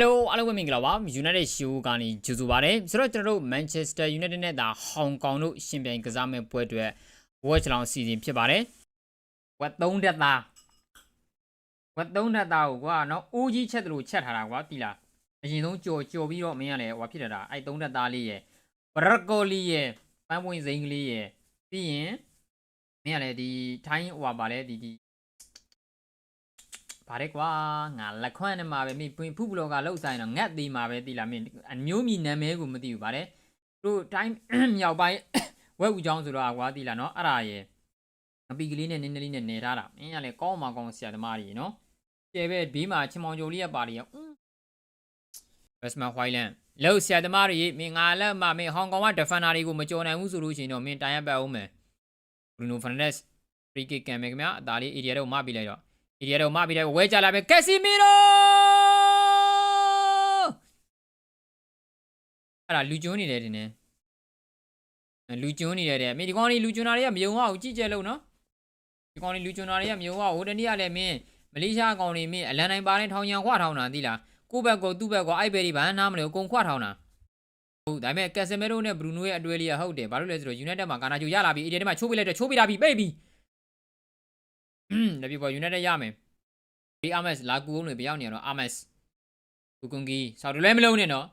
Hello အားလုံးပဲမင်္ဂလာပါ United Show ကနေကြိုဆိုပါရစေဆိုတော့ကျွန်တော်တို့ Manchester United နဲ့ဒါ Hong Kong တို့ရှင်ပြိုင်ကစားမဲ့ပွဲအတွက် Watch လောင်စီစဉ်ဖြစ်ပါတယ်ဝက်3တက်သားဝက်3တက်သားကိုကွာနော်အိုးကြီးချက်တယ်လို့ချက်ထားတာကွာတိလားအရင်ဆုံးကြော်ကြော်ပြီးတော့မင်းကလည်းဟိုဖြစ်တာအဲ့3တက်သားလေးရယ်ဘရကိုလီရယ်ပန်းပွင့်စိန်ကလေးရယ်ပြီးရင်မင်းကလည်းဒီထိုင်းဟိုပါပါလေဒီဒီ ဗါတယ်ကွာငါလက်ခွန်းနဲ့မှာပဲမိဖူးဘလော့ကလောက်ဆိုင်တော့ငတ်သေးမှာပဲတိလာမင်းအမျိုးမြည်နာမည်ကိုမသိဘူးဗါတယ်သူတို့တိုင်းမြောက်ပိုင်းဝက်ဦးချောင်းဆိုတော့ကွာတိလာနော်အဲ့ဒါရယ်အပီကလေးနဲ့နင်းနလေးနဲ့နေထားတာမင်းကလည်းကောင်းမှကောင်းဆရာသမားကြီးနော်ကျဲပဲဘေးမှာချင်မောင်ကြိုလေးရပါလေရောဘက်စမန်ဟွိုင်လန်လောက်ဆရာသမားကြီးမင်းငါလက်မမင်းဟောင်ကောင်ကဒဖန်နာတွေကိုမကြော်နိုင်ဘူးဆိုလို့ရှိရင်တော့မင်းတိုင်ရပတ်အောင်မယ်ဘရူနိုဖန်နက်စ်ဖရီကစ်ကံမယ်ခင်ဗျာအသားလေးအေရီယာတော့မပြီးလိုက်တော့ ဒီရတော့မပြီးတယ်ဝဲကြလာပဲကက်စီမီရိုအဲ့ဒါလူကျွန်းနေတယ်တင်နေလူကျွန်းနေတယ်တဲ့မင်းဒီကောင်လေးလူကျွန်းတာတွေကမယုံအောင်ကြည့်ကြလို့နော်ဒီကောင်လေးလူကျွန်းတာတွေကမယုံအောင်ဟိုတနေ့ကလည်းမင်းမလေးရှားကောင်လေးမင်းအလန်တိုင်းပါနဲ့ထောင်ချံခွထောင်တာသိလားကိုယ့်ဘက်ကိုသူ့ဘက်ကိုအိုက်ဘယ်ဒီဘာနားမလဲအကုန်ခွထောင်တာဟုတ်ဒါပေမဲ့ကက်ဆမီရိုနဲ့ဘရူနိုရဲ့အတွဲလေးကဟုတ်တယ်ဘာလို့လဲဆိုတော့ United မှာကာနာဂျိုရလာပြီအေဒီထဲမှာချိုးပေးလိုက်တော့ချိုးပေးတာပြီပိတ်ပြီ လက်ပြပေါ် United ရမယ်ဒီအာမက်လာကူအောင်တွေပြောင်းနေရတော့အာမက်ကူကွန်ကီဆောက်တူလဲမလုံးနဲ့နော်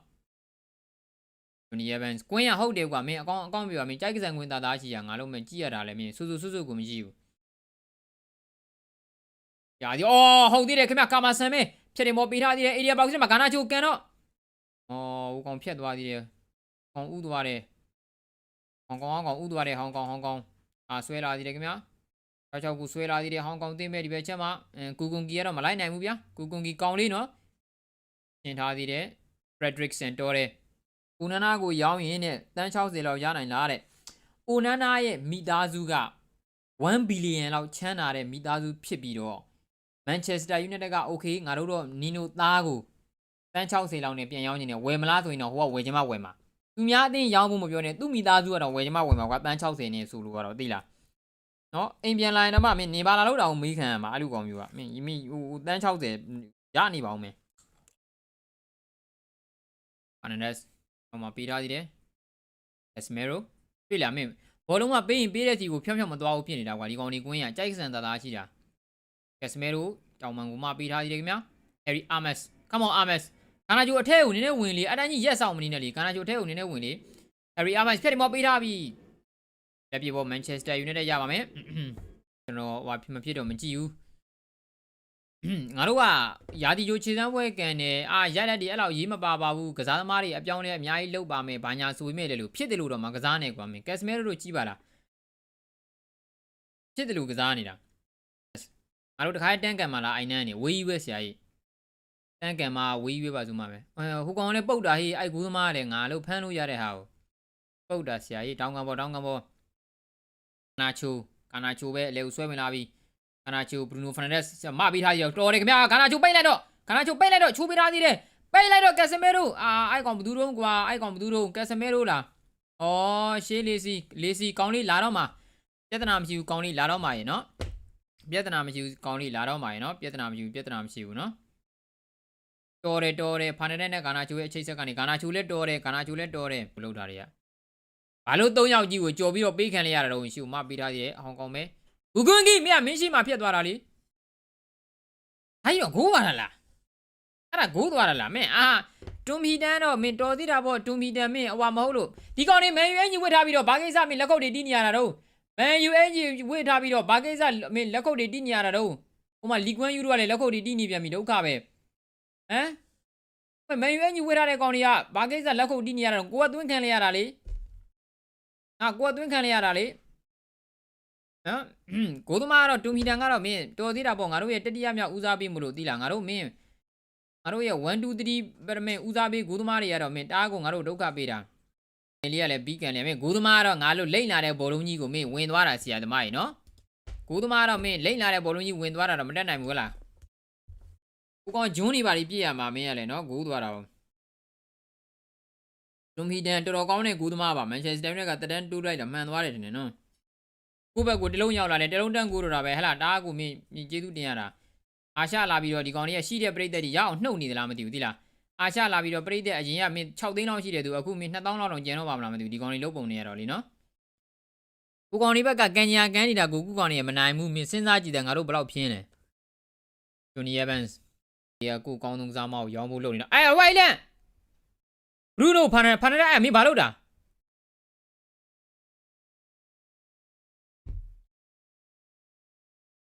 ဂျူနီယဗန်စ်ကွင်းရဟုတ်တယ်ကွာမင်းအကောင့်အကောင့်ပြပါမင်းကြိုက်ကစားကွင်းသားသားရှိရငါလုံးမကြည့်ရတာလဲမင်းစူးစူးစူးစူးကိုမကြည့်ဘူးရာဒီအော်ဟုတ်သေးတယ်ခင်ဗျကာမာဆန်မေးဖြတ်တယ်မော်ပေးထားသေးတယ်အေရီယာဘောက်စ်မှာဂါနာချိုကန်တော့အော်ဟိုကောင်ဖြတ်သွားသေးတယ်ကောင်ဥသွားတယ်ဟောင်ကောင်ဟောင်ကောင်ဥသွားတယ်ဟောင်ကောင်ဟောင်ကောင်အာဆွဲလာသေးတယ်ခင်ဗျာ ၆၆ခုဆွဲလာသေးတယ်ဟောင်ကောင်တင်းမဲ့ဒီဘက်ချက်မှာကူကွန်ကီကတော့မလိုက်နိုင်ဘူးဗျာကူကွန်ကီကောင်းလေးနော်ရှင်းထားသေးတယ် Frederickson တော်တယ်ဦးနန္နာကိုရောင်းရင်နဲ့တန်း60လောက်ရနိုင်လားတဲ့ဦးနန္နာရဲ့မိသားစုက1ဘီလီယံလောက်ချမ်းသာတဲ့မိသားစုဖြစ်ပြီးတော့ Manchester United က okay ငါတို့တော့နီနိုသားကိုတန်း60လောက်နဲ့ပြန်ရောင်းနေတယ်ဝယ်မလားဆိုရင်တော့ဟိုကဝယ်ချင်မှဝယ်မှာသူများအတင်းရောင်းဖို့မပြောနဲ့သူ့မိသားစုကတော့ဝယ်ချင်မှဝယ်မှာကွာတန်း60နဲ့ဆိုလို့ကတော့သိလား နော်အိမ်ပြန်လာရင်တော့မင်းနေပါလာလို့တောင်မေးခံရမှာအဲ့လိုကောင်မျိုးကမင်းယမိဟိုတန်း60ရနေပါဦးမင်းအနန်ဒက်စ်ဟိုမှာပေးထားသေးတယ်အစမေရိုတွေ့လားမင်းဘောလုံးကပေးရင်ပေးတဲ့စီကိုဖြောင်းဖြောင်းမသွားဘူးဖြစ်နေတာကွာဒီကောင်ဒီကွင်းရကြိုက်ဆန်သားသားရှိတာကက်စမေရိုတောင်မန်ကိုမှပေးထားသေးတယ်ခင်ဗျာဟယ်ရီအာမက်စ် come on အာမက်စ်ကာနာဂျိုအထက်ကိုနည်းနည်းဝင်လေအတန်းကြီးရက်ဆောင်မနေနဲ့လေကာနာဂျိုအထက်ကိုနည်းနည်းဝင်လေဟယ်ရီအာမက်စ်ဖြတ်တယ်မောပေးထားပြီ လက်ပြပေါ်မန်ချက်စတာယူနိုက်တက်ရပါမယ်ကျွန်တော်ဟာမဖြစ်တော့မကြည့်ဘူးငါတို့ကယာတီယိုခြေစမ်းပွဲကန်တယ်အာရိုက်လက်တွေအဲ့လောက်ရေးမပါပါဘူးကစားသမားတွေအပြောင်းလဲအများကြီးလုပ်ပါမယ်ဘာညာဆိုမိတယ်လို့ဖြစ်တယ်လို့တော့မကစားနဲ့ကွာမင်းကက်စမဲတို့ကြီးပါလားဖြစ်တယ်လို့ကစားနေတာငါတို့တခါတန်းကန်မှာလားအိုင်နန်းနေဝေးကြီးပဲဆရာကြီးတန်းကန်မှာဝေးကြီးပဲပါဆိုမှပဲဟိုကောင်လည်းပုတ်တာဟေးအိုက်ကူးသမားလည်းငါလို့ဖမ်းလို့ရတဲ့ဟာကိုပုတ်တာဆရာကြီးတောင်းကန်ပေါ်တောင်းကန်ပေါ် နာချိုကာနာချိုပဲအလေကိုဆွဲဝင်လာပြီကာနာချိုဘရူနိုဖာနန်ဒက်စ်မပေးထားရတော်တယ်ခင်ဗျာကာနာချိုပိတ်လိုက်တော့ကာနာချိုပိတ်လိုက်တော့ချိုးပေးထားသေးတယ်ပိတ်လိုက်တော့ကက်ဆမေရိုအာအိုက်ကောင်ဘသူတို့ကွာအိုက်ကောင်ဘသူတို့ကက်ဆမေရိုလားအော်ရှေးလေးစီလေးစီကောင်းလေးလာတော့မှာပြဿနာမရှိဘူးကောင်းလေးလာတော့မှာရေနော်ပြဿနာမရှိဘူးကောင်းလေးလာတော့မှာရေနော်ပြဿနာမရှိဘူးပြဿနာမရှိဘူးနော်တော်တယ်တော်တယ်ဖာနန်ဒက်နဲ့ကာနာချိုရဲ့အချိတ်ဆက်ကနေကာနာချိုလည်းတော်တယ်ကာနာချိုလည်းတော်တယ်ဘယ်လိုထားတွေက ဘာလို့၃ယောက်ကြီးကိုကြော်ပြီးတော့ပေးခံလိုက်ရတာတော့ရှိဦးမပေးထားသေးတယ်အဟောင်ကောင်ပဲဂူကွန်ကြီးမင်းကမင်းရှိမှဖြစ်သွားတာလေဟိုင်းတော့ဂိုးပါလားအဲ့ဒါဂိုးသွားတာလားမင်းအာတွန်ပီတန်တော့မင်းတော်သေးတာပေါ့တွန်ပီတန်မင်းအဝါမဟုတ်လို့ဒီကောင်နေမန်ယူအင်ဂျီဝစ်ထားပြီးတော့ဘာကိစ္စမင်းလက်ခုပ်တွေတီးနေရတာတော့မန်ယူအင်ဂျီဝစ်ထားပြီးတော့ဘာကိစ္စမင်းလက်ခုပ်တွေတီးနေရတာတော့ဟိုမှာလီကွမ်ယူတို့ကလည်းလက်ခုပ်တွေတီးနေပြန်ပြီဒုက္ခပဲဟမ်မန်ယူအင်ဂျီဝစ်ထားတဲ့ကောင်တွေကဘာကိစ္စလက်ခုပ်တီးနေရတာတော့ကိုကသွင်းခံလိုက်ရတာလေ ငါကိုယ်အတွင်းခံရရတာလေနော်ကိုသမားကတော့တူမီတန်ကတော့မင်းတော်သေးတာပေါ့ငါတို့ရဲ့တတိယမြောက်ဦးစားပေးမလို့သိလားငါတို့မင်းငါတို့ရဲ့1 2 3ပရမင်ဦးစားပေးကိုသမားတွေကတော့မင်းတားကိုငါတို့ဒုက္ခပေးတာဒီလေးကလည်းပြီးကန်လေမင်းကိုသမားကတော့ငါတို့လိမ့်လာတဲ့ဘောလုံးကြီးကိုမင်းဝင်သွားတာဆရာသမားကြီးနော်ကိုသမားကတော့မင်းလိမ့်လာတဲ့ဘောလုံးကြီးဝင်သွားတာတော့မတက်နိုင်ဘူးလားကိုကောင်ဂျွန်းနေပါလိပြည့်ရမှာမင်းရလေနော်ဂိုးသွားတာပေါ့ ဒွန်မီဒန်တော်တော်ကောင်းတဲ့ကူးသမားပါမန်ချက်စတာယူနိုက်ကတက်တန်းတိုးလိုက်တာမှန်သွားတယ်တင်တယ်နော်ကိုယ့်ဘက်ကိုတလုံးရောက်လာတယ်တလုံးတန်းကိုတော့တာပဲဟလာတားကိုမြင်ကျေးဇူးတင်ရတာအာရှလာပြီးတော့ဒီကောင်လေးကရှိတဲ့ပြိတ္တတွေရအောင်နှုတ်နေသလားမသိဘူးသိလားအာရှလာပြီးတော့ပြိသက်အရင်ကမင်း6သိန်းလောက်ရှိတယ်သူအခုမင်း2000လောက်တော့ကျန်တော့ပါမလားမသိဘူးဒီကောင်လေးလုံးပုံနေရတော့လीနော်ကိုကောင်လေးဘက်ကကန်ညာကန်နေတာကိုကူကောင်လေးကမနိုင်ဘူးမင်းစဉ်းစားကြည့်တယ်ငါတို့ဘယ်လောက်ဖြင်းလဲဂျိုနီယဗန်စ်ဒီကကိုကောင်းဆုံးစားမကိုရောင်းဖို့လုပ်နေတာအဲဝိုင်လန် ဘရူနိုဖန်နဖန်နအဲမင်းဘာလုပ်တာ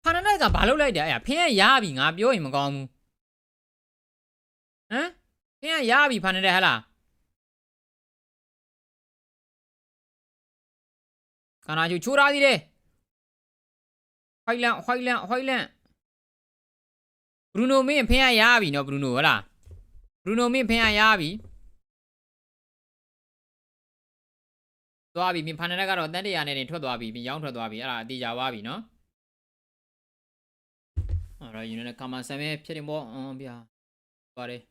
ဖန်နကဘာလုပ်လိုက်တယ်အဲ့ဖင်းရရပြီငါပြောရင်မကောင်းဘူးဟမ်ဖင်းရရပြီဖန်နတဲ့ဟလားခနာချူချိုးထားသေးတယ်ဟိုင်လန်ဟိုင်လန်ဟိုင်လန်ဘရူနိုမင်းဖင်းရရပြီနော်ဘရူနိုဟလားဘရူနိုမင်းဖင်းရရပြီ သွားပြီမင်းဖန်နတဲ့ကတော့တန်တရာနဲ့နေထွက်သွားပြီမင်းရောင်းထွက်သွားပြီအဲ့ဒါအတေချာသွားပြီနော်အဲ့တော့ unit ကမန်ဆမ်ပဲဖြစ်တယ်ပေါ့အင်းဗျာပါတယ်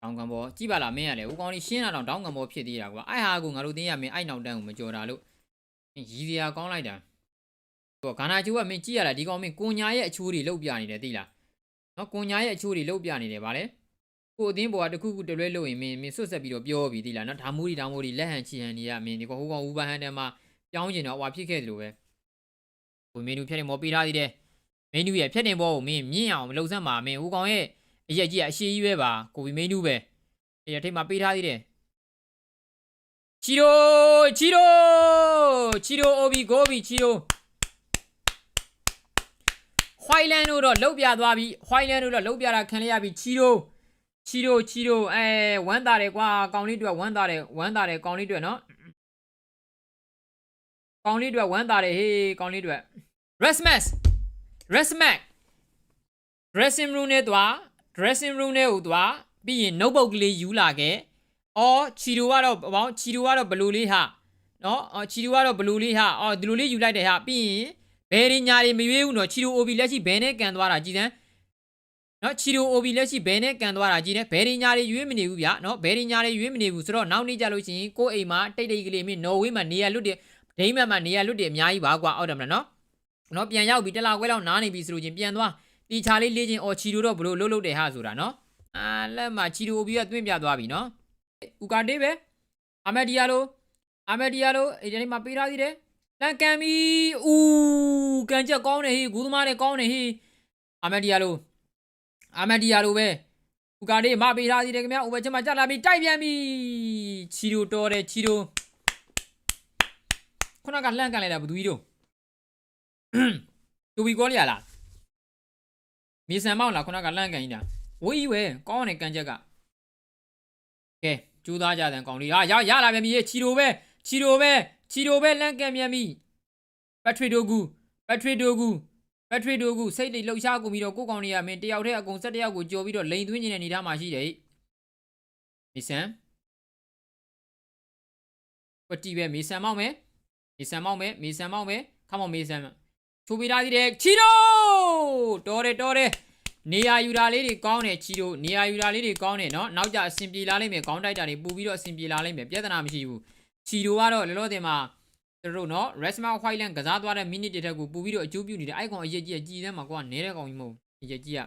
တောင်းကံပေါ်ကြည့်ပါလားမင်းရလေဦးကောင်းလေးရှင်းတာတော့တောင်းကံပေါ်ဖြစ်သေးတာကွာအဲ့ဟာကိုငါတို့သိရမင်းအဲ့နောက်တန်းကိုမကြော်တာလို့ရည်စရာကောင်းလိုက်တာဟိုဂါနာကျူကမင်းကြည့်ရလားဒီကောင်မင်းကိုညာရဲ့အချိုးတွေလုတ်ပြနေတယ်သိလားနော်ကိုညာရဲ့အချိုးတွေလုတ်ပြနေတယ်ဗါလေ ကိုအသင်းပေါ်ကတခုခုတလွဲလို့ရင်မင်းမင်းဆွတ်ဆက်ပြီးတော့ပြောပြီသိလားနော်ဒါမိုးဒီဒါမိုးဒီလက်ဟန်ချီဟန်နေရမင်းဒီကောင်ဟိုကောင်ဦးပန်းဟန်တန်းမှာပြောင်းကျင်တော့ဟွာဖြစ်ခဲ့တယ်လို့ပဲကိုမင်းတို့ဖြစ်နေမောပေးထားသေးတယ်မင်းနူးရဲ့ဖြတ်တင်ဘောကိုမင်းမြင့်အောင်မလုံစမ်းပါမင်းဦးကောင်ရဲ့အရက်ကြီးကအရှိကြီးပဲပါကိုဗီမင်းနူးပဲအဲ့ရထိတ်မှာပေးထားသေးတယ်ချီရိုချီရိုချီရိုအိုဘီဂိုဘီချီရိုဟွိုင်လန်တို့တော့လုတ်ပြသွားပြီဟွိုင်လန်တို့တော့လုတ်ပြတာခံရရပြီချီရို ချီရိုချီရိုအဲဝမ်းတာတယ်ကွာကောင်လေးတွေဝမ်းတာတယ်ဝမ်းတာတယ်ကောင်လေးတွေနော်ကောင်လေးတွေဝမ်းတာတယ်ဟေးကောင်လေးတွေ Resmas Resmac dressing room နဲ့သွား dressing room နဲ့ဟိုသွားပြီးရင် notebook ကလေးယူလာခဲ့။အော်ချီတိုကတော့ဘောင်းချီတိုကတော့ဘလူးလေးဟာနော်အော်ချီတိုကတော့ဘလူးလေးဟာအော်ဒီလိုလေးယူလိုက်တယ်ဟာပြီးရင်ဘယ်ရင်ညာတွေမရွေးဘူးနော်ချီတို OB လက်ရှိဘယ်နဲ့ကန်သွားတာကြည်စမ်း နော်ချီတို OB လက်ရှိဘယ်နဲ့ကန်သွားတာကြည်တယ်ဘယ်ရင်ညာတွေရွေးမနေဘူးဗျာနော်ဘယ်ရင်ညာတွေရွေးမနေဘူးဆိုတော့နောက်နေ့ကျလို့ရှိရင်ကိုယ့်အိမ်မှာတိတ်တိတ်ကလေးမင်းနော်ဝေးမှာနေရလွတ်တယ်ဒိမ့်မတ်မှာနေရလွတ်တယ်အများကြီးပါကွာအောက်တယ်မလားနော်နော်ပြန်ရောက်ပြီတစ်လခွဲလောက်နားနေပြီဆိုလို့ချင်းပြန်သွားတီချာလေးလေးချင်းအော်ချီတိုတော့ဘလို့လှုပ်လှုပ်တယ်ဟာဆိုတာနော်အာလက်မှာချီတိုပြီးတော့တွင်းပြသွားပြီနော်ဥကာတေးပဲအာမက်ဒီယာလိုအာမက်ဒီယာလိုအဲ့ဒီမှာပေးထားသေးတယ်လန်ကန်ပြီဦးကန်ချက်ကောင်းတယ်ဟေးဂူသမားတွေကောင်းတယ်ဟေးအာမက်ဒီယာလို အာမက်ဒီယာလိုပဲဥကာတေးမပေးထားသေးတယ်ခင်ဗျာဥပချက်မှာကြလာပြီတိုက်ပြန်ပြီချီတိုတော်တယ်ချီတိုခုနကလန့်ကန်လိုက်တာဘယ်သူကြီးတို့တူဘီကောလျာလားမြေဆန်မောင်းလားခုနကလန့်ကန်ကြီးတာဝေးကြီးပဲကောင်းတယ်ကန်ချက်ကကဲကျူးသားကြတဲ့ကောင်လေးဟာရရလာပြန်ပြီချီရိုပဲချီရိုပဲချီရိုပဲလန့်ကန်ပြန်ပြီပက်ထရီဒိုဂူပက်ထရီဒိုဂူ ပက်ထရီဒိုဂူစိတ်တွေလှုပ်ရှားကုန်ပြီးတော့ကိုကောင်လေးကမင်းတယောက်တည်းအကုန်၁၁ယောက်ကိုကြော်ပြီးတော့လိန်သွင်းနေတဲ့အနေထားမှာရှိတယ်မြေဆန်ပတီပဲမြေဆန်မောင်းမယ်မြေဆန်မောင်းမယ်မြေဆန်မောင်းမယ်ခမောင်းမြေဆန်ချိုးပေးထားသေးတယ်ချီတိုတော်တယ်တော်တယ်နေရာယူတာလေးတွေကောင်းတယ်ချီတိုနေရာယူတာလေးတွေကောင်းတယ်နော်နောက်ကြအဆင်ပြေလာလိမ့်မယ်ခေါင်းတိုက်တာတွေပူပြီးတော့အဆင်ပြေလာလိမ့်မယ်ပြဿနာမရှိဘူးချီတိုကတော့လောလောဆယ်မှာ သူတို့နော် Resma Whiteland ကစားသွားတဲ့ minute တွေထက်ကိုပူပြီးတော့အကျိုးပြုနေတယ်အဲ့ကောင်အရက်ကြီးကကြည်တဲ့မှာကွာနဲတဲ့ကောင်ကြီးမဟုတ်အရက်ကြီးက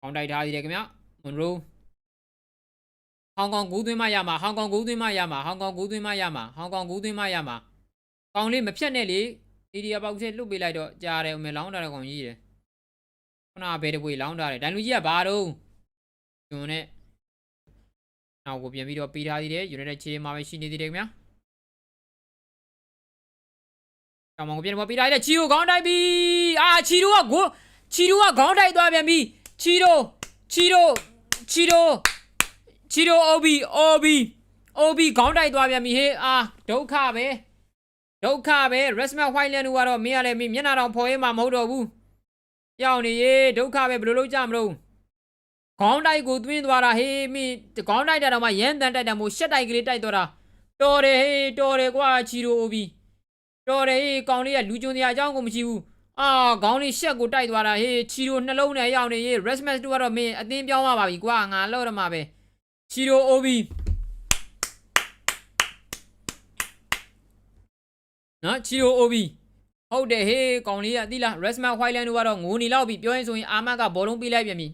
ခေါင်းတိုက်ထားသေးတယ်ခင်ဗျမွန်ရိုဟောင်ကောင်ကူးသွင်းမရမှာဟောင်ကောင်ကူးသွင်းမရမှာဟောင်ကောင်ကူးသွင်းမရမှာဟောင်ကောင်ကူးသွင်းမရမှာကောင်လေးမဖြတ်နဲ့လေဒီဒီအပေါက်ချက်လွတ်ပေးလိုက်တော့ကြားတယ်အမေလောင်းတာတဲ့ကောင်ကြီးတယ်ခုနကဘယ်တပွေလောင်းတာတယ်ဒိုင်လူကြီးကဘာတော့ကျွန်းနဲ့ နောက်ကိုပြန်ပြီးတော့ပေးထားသေးတယ်ယူနိုက်တက်ခြေမှာပဲရှိနေသေးတယ်ခင်ဗျာတောင်မောင်ကိုပြန်တော့ပေးထားသေးတယ်ချီရိုခေါင်းတိုက်ပြီအာချီရိုကကိုချီရိုကခေါင်းတိုက်သွားပြန်ပြီချီရိုချီရိုချီရိုချီရိုအိုဘီအိုဘီအိုဘီခေါင်းတိုက်သွားပြန်ပြီဟေးအာဒုက္ခပဲဒုက္ခပဲ Resma Whiteland တို့ကတော့မင်းရလဲမင်းမျက်နှာတောင်ဖော်ရဲမှာမဟုတ်တော့ဘူးကြောက်နေရေဒုက္ခပဲဘယ်လိုလုပ်ကြမလို့ ခေါင်းတိုက်ကိုသွင်းသွားတာဟေးမင်းခေါင်းတိုက်တာတော့မှရမ်းတန်တိုက်တာမို့ရှက်တိုက်ကလေးတိုက်သွားတာတော်တယ်ဟေးတော်တယ်ကွာချီရိုအိုဘီတော်တယ်ဟေးကောင်လေးကလူကျွန်းစရာအကြောင်းကိုမရှိဘူးအာခေါင်းလေးရှက်ကိုတိုက်သွားတာဟေးချီရိုနှလုံးနဲ့ရောက်နေရေ Resma တို့ကတော့မင်းအသင်းပြောင်းသွားပါပြီကွာငါလောက်တော့မှာပဲချီရိုအိုဘီနော်ချီရိုအိုဘီဟုတ်တယ်ဟေးကောင်လေးကတိလား Resma Whiteland တို့ကတော့ငိုနေလောက်ပြီပြောရင်ဆိုရင်အာမတ်ကဘောလုံးပေးလိုက်ပြန်ပြီ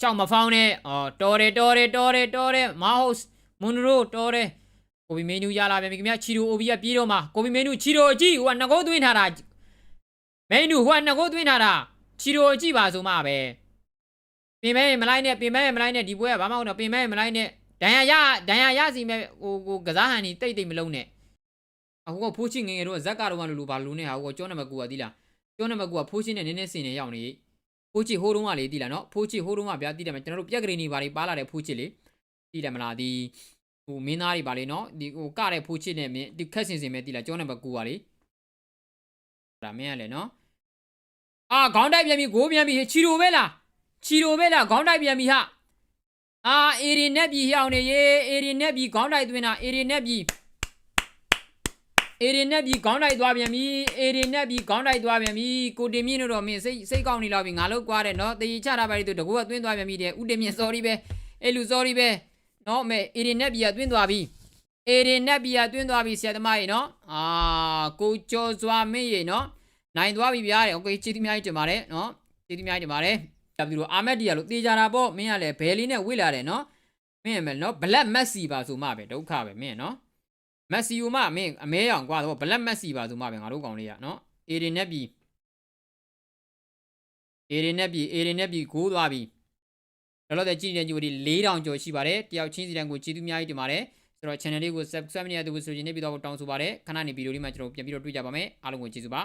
ရှောက်မဖောင်းနဲ့အော်တော်တယ်တော်တယ်တော်တယ်တော်တယ်မာဟော့စ်မွန်ရိုတော်တယ်ကိုဗီမင်းနူးရလာပြန်ပြီခင်ဗျာချီရိုအိုဘီကပြေးတော့မှာကိုဗီမင်းနူးချီရိုအကြည့်ဟိုကနှကုတ်သွင်းထားတာမင်းနူးဟိုကနှကုတ်သွင်းထားတာချီရိုအကြည့်ပါဆိုမှပဲပင်မဲမလိုက်နဲ့ပင်မဲမလိုက်နဲ့ဒီပွဲကဘာမှမဟုတ်တော့ပင်မဲမလိုက်နဲ့ဒဏ်ရာရဒဏ်ရာရစီမဲ့ဟိုကိုကစားဟန်นี่တိတ်တိတ်မလုံးနဲ့အခုကဖိုးချင်းငငယ်တို့ကဇက်ကတော့ကလူလူပါလူနေဟာဟိုကကျောင်းနံပါတ်ကူကသီးလားကျောင်းနံပါတ်ကူကဖိုးချင်းနဲ့နည်းနည်းစင်နေရောက်နေ ဖိုးချီဟိုးတုံးကလေတိလားနော်ဖိုးချီဟိုးတုံးကဗျာတိတယ်မကျွန်တော်တို့ပြက်ကလေးနေပါလေပါလာတဲ့ဖိုးချီလေတိတယ်မလားဒီဟိုမင်းသားတွေပါလေနော်ဒီဟိုကတဲ့ဖိုးချီနဲ့မင်းဒီခက်စင်စင်ပဲတိလားကျောနံပါတ်ကူကလေဒါမင်းကလေနော်အာခေါင်းတိုက်ပြန်ပြီဂိုးပြန်ပြီချီရိုပဲလားချီရိုပဲလားခေါင်းတိုက်ပြန်ပြီဟာအာအေရီနဲ့ပြီဟျောင်းနေရေအေရီနဲ့ပြီခေါင်းတိုက်သွင်းတာအေရီနဲ့ပြီ အေရီနဲ့ပြီးခေါင်းတိုက်သွားပြန်ပြီအေရီနဲ့ပြီးခေါင်းတိုက်သွားပြန်ပြီကိုတင်မြင့်တို့တော့မင်းစိတ်စိတ်ကောင်းနေလောက်ပြီငါလောက်ကွာတယ်နော်တည်ချတာပါလေသူတကူကသွင်းသွားပြန်ပြီတဲ့ဦးတင်မြင့် sorry ပဲအဲ့လူ sorry ပဲနော်မဲအေရီနဲ့ပြီးကသွင်းသွားပြီအေရီနဲ့ပြီးကသွင်းသွားပြီဆရာသမားရေနော်အာကိုကျော်စွာမင်းရေနော်နိုင်သွားပြီဗျာတဲ့ okay ချစ်သူများကြီးတင်ပါတယ်နော်ချစ်သူများကြီးတင်ပါတယ်ဒါပြီးတော့အာမက်တီယာလို့တေးကြတာပေါ့မင်းကလည်းဘယ်လေးနဲ့ဝေ့လာတယ်နော်မင်းရမယ်နော်ဘလက်မက်စီပါဆိုမှပဲဒုက္ခပဲမင်းနော် မက်ဆီယိုမမင်းအမဲရောင်ကွာတော့ဘလက်မက်ဆီပါဆိုမှပဲငါတို့ကောင်လေးရနော်အေရင်နဲ့ပြီအေရင်နဲ့ပြီအေရင်နဲ့ပြီဂိုးသွားပြီလောလောဆယ်ကြည့်နေတဲ့ကြိုဒီ4000ကျော်ရှိပါတယ်တယောက်ချင်းစီတိုင်းကိုကြည့်သူအများကြီးတင်ပါတယ်ဆိုတော့ channel လေးကို subscribe မရသေးဘူးဆိုရင်နေပြီးတော့တောင်းဆိုပါတယ်ခဏနေဗီဒီယိုလေးမှာကျွန်တော်ပြန်ပြီးတော့တွေ့ကြပါမယ်အားလုံးကိုကျေးဇူးပါ